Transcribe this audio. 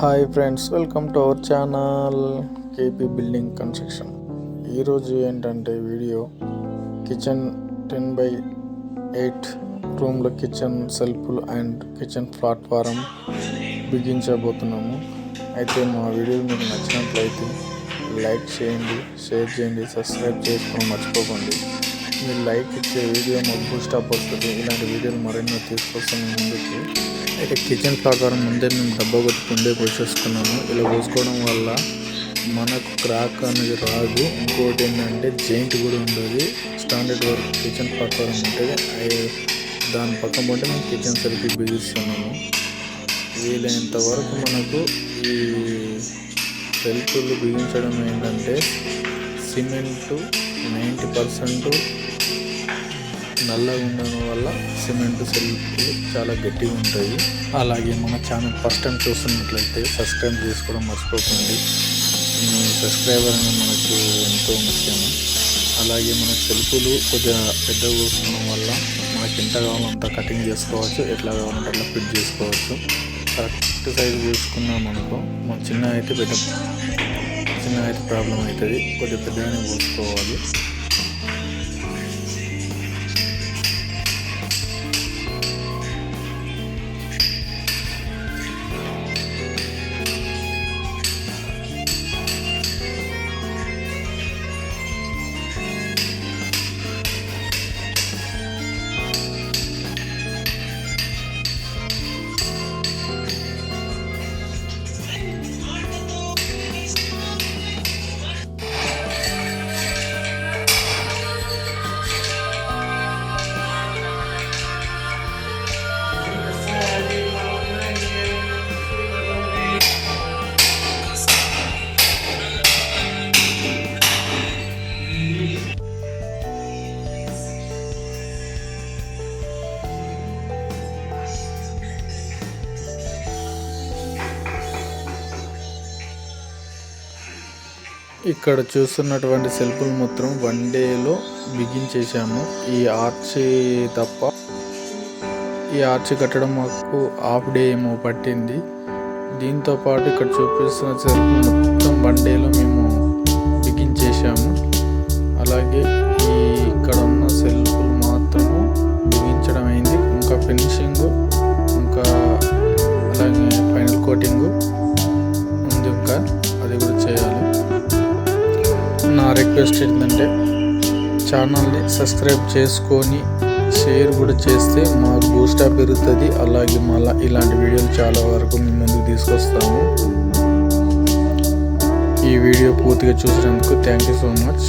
Hi friends welcome to our channel KP building construction. ఈరోజు ఏంటంటే video kitchen ten by eight రూమ్లో kitchen సెల్ఫ్లు and kitchen platform బిగించబోతున్నాము అయితే మా వీడియో మీకు నచ్చినట్లయితే లైక్ చేయండి షేర్ చేయండి సబ్స్క్రైబ్ చేసుకొని మర్చిపోకండి. మీరు లైక్ ఇచ్చే వీడియో మాకు బూస్ట్ అప్ వస్తుంది. ఇలాంటి వీడియోలు మరెన్నో తీసుకొస్తాం ముందుకి. ముందుకు అయితే కిచెన్ ప్రకారం ముందే మేము డబ్బా కొట్టి కుండే పోసేసుకున్నాము. ఇలా పోసుకోవడం వల్ల మనకు క్రాక్ అనేది రాదు. ఇంకోటి ఏంటంటే జెయింట్ కూడా ఉండదు. స్టాండర్డ్ వర్క్ కిచెన్ ప్రకారం ఉంటుంది అయి- దాని పక్కన పోతే మేము కిచెన్ సరికి బిగిస్తున్నాము వీలైనంత వరకు మనకు ఈ సెల్ఫ్లు బిగించడం ఏంటంటే సిమెంటు నైంటీ పర్సెంట్ నల్లగా ఉండడం వల్ల సిమెంట్ సెల్ఫ్లు చాలా గట్టిగా ఉంటాయి. అలాగే మన ఛానల్ ఫస్ట్ టైం చూస్తున్నట్లయితే సబ్స్క్రైబ్ చేసుకోవడం మర్చిపోకండి. మీ సబ్స్క్రైబర్ అనేది మనకు ఎంతో ముఖ్యము అలాగే మన సెల్ఫ్లు కొద్దిగా పెద్దగా చూసుకోవడం వల్ల మనకి ఎంత కావాలో అంత కటింగ్ చేసుకోవచ్చు ఎట్లా కావాలంటే అట్లా ఫిట్ చేసుకోవచ్చు. కరెక్ట్ సైజ్ చూసుకున్నాం అనుకో మన చిన్న అయితే పెద్ద చిన్న అయితే ప్రాబ్లం అవుతుంది కొద్దిగా పెద్దగానే పోసుకోవాలి ఇక్కడ చూస్తున్నటువంటి సెల్ఫులు మొత్తం వన్ డేలో బిగించేసాము ఈ ఆర్చి తప్ప ఈ ఆర్చ్ కట్టడం మాకు హాఫ్ డే ఏమో పట్టింది. దీంతో పాటు ఇక్కడ చూపిస్తున్న సెల్ఫ్ మొత్తం వన్ డేలో మేము బిగించేసాము అలాగే ఈ ఇక్కడ ఉన్న సెల్ఫ్ మాత్రము బిగించడం అయింది. ఇంకా ఫినిషింగ్ ఇంకా అలాగే ఫైనల్ కోటింగ్ ఉంది. ఇంకా రిక్వెస్ట్ ఏంటంటే ఛానల్ని సబ్స్క్రైబ్ చేసుకొని షేర్ కూడా చేస్తే మాకు బూస్టా పెరుగుతుంది. అలాగే మళ్ళీ ఇలాంటి వీడియోలు చాలా వరకు మీ ముందుకు తీసుకొస్తాము. ఈ వీడియో పూర్తిగా చూసినందుకు థ్యాంక్ యూ సో మచ్